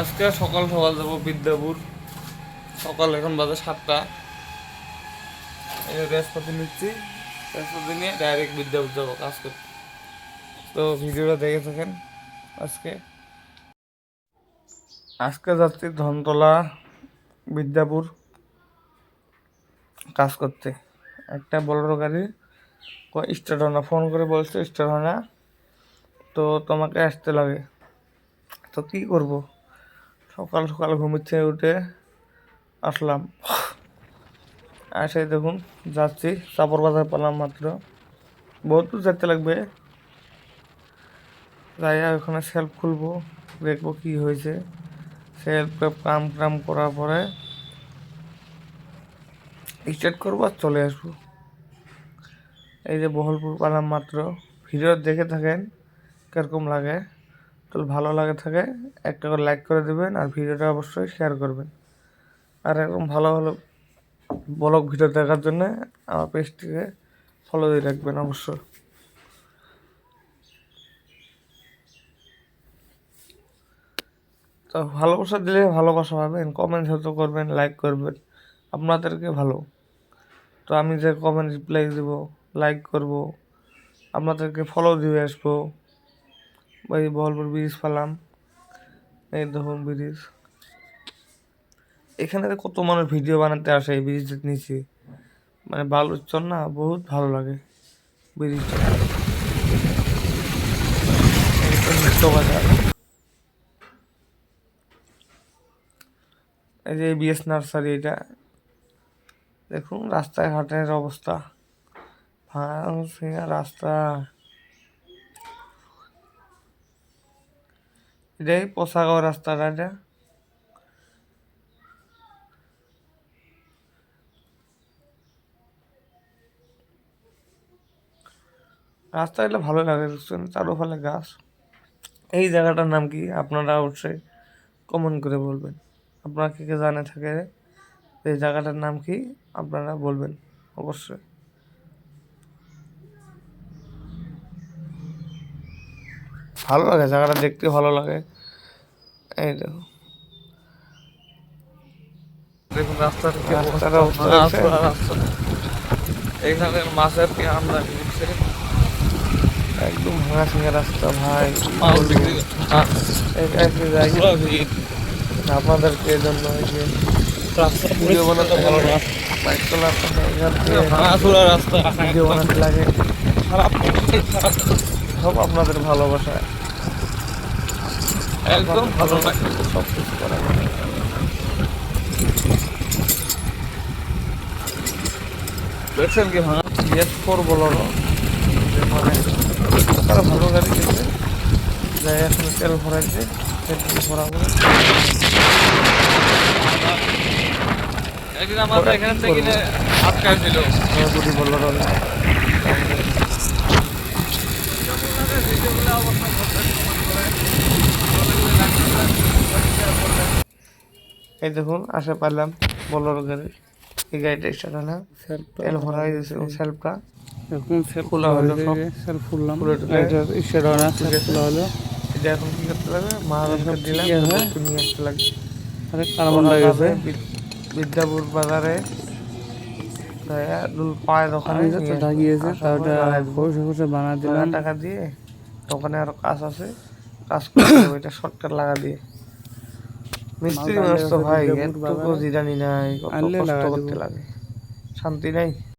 আজকে সকাল সকাল যাব বিদ্যাপুর। সকাল এখন বাজে সাতটা। এই নিচ্ছি। রেসপাতি নিয়ে ডাইরেক্ট বিদ্যাপুর যাব কাজ করতে। তো ভিডিওটা দেখে থাকেন আজকে। আজকে যাচ্ছি ধনতলা বিদ্যাপুর কাজ করতে। একটা বড় গাড়ি। স্টার্ট হয় না ফোন করে বলছে স্টার্ট হয় না তো তোমাকে আসতে লাগে। তো কী করব? সকাল সকাল ঘুমিচ্ছে উঠে আসলাম। এসে দেখুন, যাচ্ছি। চাপড় বাজার পেলাম মাত্র। বহুত যেতে লাগবে। যাই ওখানে সেলফ খুলবো, দেখব কি হয়েছে। সেলফ কাম টাম করার পরে স্টার্ট করব আর চলে আসব। এই যে বহলপুর পালাম মাত্র। ভিডিও দেখে থাকেন, কীরকম লাগে। তো ভালো লাগে থাকে, একটা করে লাইক করে দেবেন আর ভিডিওটা অবশ্যই শেয়ার করবেন। আর এরকম ভালো ভালো ব্লগ ভিডিও দেখার জন্য আমার পেজটিকে ফলো দিয়ে রাখবেন অবশ্যই। তো ভালোবাসা দিলে ভালোবাসা পাবেন কমেন্ট হয়তো করবেন লাইক করবেন, আপনাদেরকে ভালো। তো আমি যে কমেন্ট রিপ্লাই দেবো লাইক করব, আপনাদেরকে ফলো দিয়ে আসব। এই বহলপুর ব্রিজ পেলাম। এই দেখুন ব্রিজ এখানে কত মানুষ ভিডিও বানাতে আসে এই ব্রিজের নিচে। মানে বালুর চর না, বহুত ভালো লাগে ব্রিজটা এই যে বিএস নার্সারি এটা। দেখুন রাস্তায় ঘাটের অবস্থা রাস্তা। এটাই পোশাক রাস্তাটা এটা রাস্তা এটা ভালো লাগে দেখছেন চারোফালে গাছ। এই জায়গাটার নাম কি? আপনারা অবশ্যই কমেন্ট করে বলবেন। আপনারা কে কে জানে থাকে এই জায়গাটার নাম কি? আপনারা বলবেন, অবশ্যই। ভালো লাগে জায়গাটা দেখতে ভালো লাগে। এই দেখো। দেখুন রাস্তার কি রাস্তার রাস্তা। এখানে মাছের কি আমদানি হচ্ছে? একদম ভাঙা সিঙ্গা রাস্তা ভাই। আপনাদেরকে এই জন্য ভিডিও বানাতে ভালো রাস্তা। ভিডিও বানাতে লাগে। সব আপনাদের ভালোবাসা। একদম ভালো লাগে। সব কিছু করা দেখছেন কি ভাঙা এস ফোর বলারও মানে তারা ভালো গাড়ি দিয়েছে। যাই এখন তেল ভরাইছে। তেল ভরাবো। একদিন আমাদের এখান থেকে আটকায় ছিল দুটি বলার এই দেখুন আসে পারলাম বলার গাড়ি এই গাড়িটা স্টার্ট হলো তেল ভরা হয়ে গেছে সেলফটা এখন সেল খোলা হলো সব। সেল খুললাম খুলে টুলে এটা ইশারা না খোলা হলো। এটা এখন কি করতে লাগবে? মহারাষ্ট্র দিলাম আছে। নিয়ে আসতে লাগবে। আরে কার্বন ডাই গেছে বিদ্যাপুর বাজারে। দয়া দুল ওখানে আমি যত তাওটা ঘোষ ঘষে ঘষে বানা দিলাম। টাকা দিয়ে দোকানে আরও কাজ আছে। কাজ করতে হবে এটা শর্টকাট লাগা দিয়ে। মিস্ত্রি মানুষ তো ভাই বিদ্যাপুর জিরানি নাই কত কষ্ট করতে লাগে। শান্তি নাই?